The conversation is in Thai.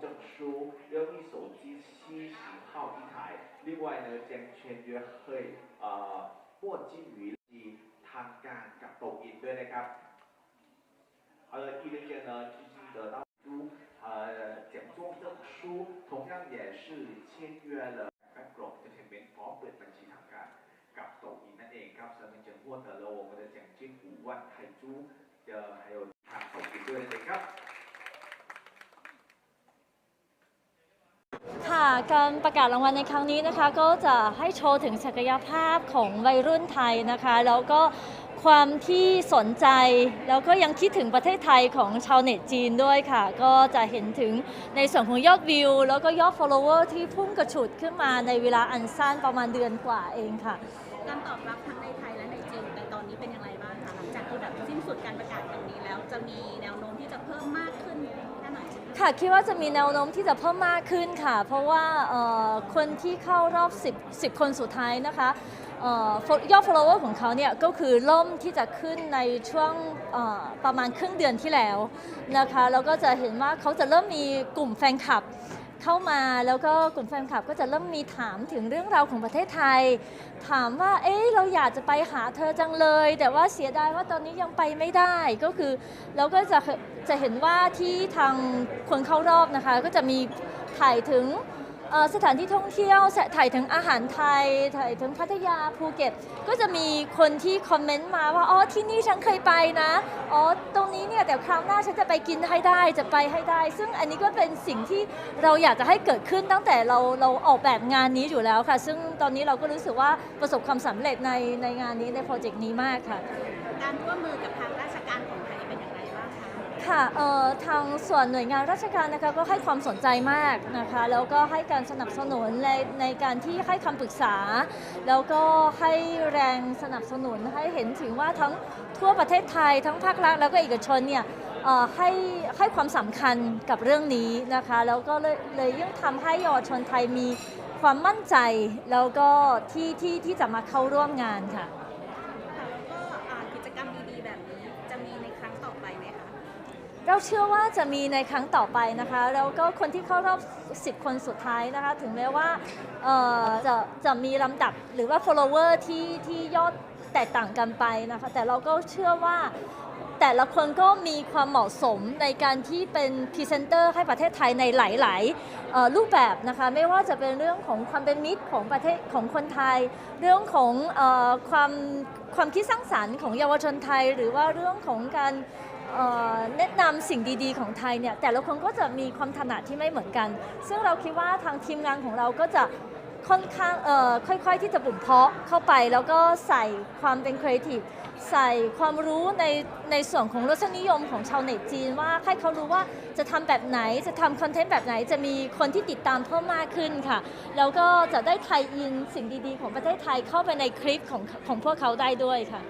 证书，要一手机七十号一台。另外呢，将签约会呃墨镜鱼机ทางการกับโตอินด้วยนะครับ呃，一零年呢，已经得到书呃奖状证书，同样也是签约了กับกรมจะเป็นพร้อมเปิดบัญชีทางการกับโตอินนั่นเองครับสำหรับจังหวัด的我们的奖金五万泰铢的还有 การประกาศรางวัลในครั้งนี้นะคะ ก็จะให้โชว์ถึงศักยภาพของวัยรุ่นไทยนะคะ แล้วก็ความที่สนใจ แล้วก็ยังคิดถึงประเทศไทยของชาวเน็ตจีนด้วยค่ะ ก็จะเห็นถึงในส่วนของยอดวิว แล้วก็ยอด follower ที่พุ่งกระฉูดขึ้นมาในเวลาอันสั้นประมาณเดือนกว่าเองค่ะ การตอบรับทั้งในไทยและในจีนในตอนนี้เป็นอย่างไรบ้างคะหลังจากที่แบบสิ้นสุดการประกาศแบบนี้แล้วจะมีแนวโน้มที่จะเพิ่มมากขึ้น ค่ะคิดว่าจะมีแนวโน้มที่จะเพิ่มมากขึ้นค่ะ เพราะว่าคนที่เข้ารอบ 10 10 คนสุดท้ายนะคะยอด follower ของเขาเนี่ยก็คือล่มที่จะขึ้นในช่วงประมาณครึ่งเดือนที่แล้วนะคะแล้วก็จะเห็นว่าเขาจะเริ่มมีกลุ่มแฟนคลับ เข้ามาแล้วก็กลุ่มแฟนคลับก็จะเริ่มมีถามถึงเรื่องราวของประเทศไทย ถามว่าเอ๊ะเราอยากจะไปหาเธอจังเลย แต่ว่าเสียดายว่าตอนนี้ยังไปไม่ได้ก็คือเราก็จะจะเห็นว่าที่ทางคนเข้ารอบนะคะ ก็จะมีถ่ายถึง เอ่อสถานที่ท่องเที่ยวถ่ายถึงอาหารไทยถ่ายถึงพัทยาภูเก็ต ก็จะมีคนที่คอมเมนต์มาว่า อ๋อ ที่นี่ฉันเคยไปนะ อ๋อ ตรงนี้เนี่ยแต่คราวหน้าฉันจะไปกินให้ได้จะไปให้ได้ ซึ่งอันนี้ก็เป็นสิ่งที่เราอยากจะให้เกิดขึ้นตั้งแต่เราเราออกแบบงานนี้อยู่แล้วค่ะ ซึ่งตอนนี้เราก็รู้สึกว่าประสบความสำเร็จในในงานนี้ในโปรเจกต์นี้มากค่ะ การร่วมมือกับทางราชการของ ค่ะเอ่อทางส่วนหน่วยงานราชการนะคะก็ให้ความสนใจมากนะคะแล้วก็ให้การสนับสนุนในในการที่ให้คำปรึกษา แล้วก็ให้แรงสนับสนุนให้เห็นถึงว่าทั้งทั่วประเทศไทยทั้งภาครัฐแล้วก็เอกชนเนี่ยเอ่อให้ให้ความสำคัญกับเรื่องนี้นะคะแล้วก็เลยเลยยิ่งทำให้เยาวชนไทยมีความมั่นใจ แล้วก็ที่ที่ที่จะมาเข้าร่วมงานค่ะแล้วก็อ่ากิจกรรมดีๆแบบนี้จะมีในครั้งต่อไปไหมคะ เราเชื่อว่าจะมีในครั้งต่อไปนะคะแล้วก็คนที่เข้ารอบ 10 คนสุดท้ายนะคะถึงแม้ว่าจะจะมีลำดับหรือว่า follower ที่ที่ยอดแตกต่างกันไปนะคะแต่เราก็เชื่อว่าแต่ละคนก็มีความเหมาะสมในการที่เป็นพรีเซนเตอร์ให้ประเทศไทยในหลายๆรูปแบบนะคะ ไม่ว่าจะเป็นเรื่องของความเป็นมิตรของประเทศของคนไทย เรื่องของอความความคิดสร้างสรรค์ของเยาวชนไทย หรือว่าเรื่องของการ แนะนำสิ่งดีๆของไทยเนี่ยแต่ละคนก็จะมีความถนัดที่ไม่เหมือนกัน ซึ่งเราคิดว่าทางทีมงานของเราก็จะค่อนข้างเอ่อค่อยๆที่จะบุ่มเพาะเข้าไป แล้วก็ใส่ความเป็นครีเอทีฟใส่ความรู้ในในส่วนของรสนิยมของชาวเน็ตจีนว่าให้เขารู้ว่าจะทำแบบไหนจะทำคอนเทนต์แบบไหนจะมีคนที่ติดตามเพิ่มมากขึ้นค่ะ แล้วก็จะได้ไทยอินสิ่งดีๆ ของประเทศไทยเข้าไปในคลิปของของพวกเขาได้ด้วยค่ะ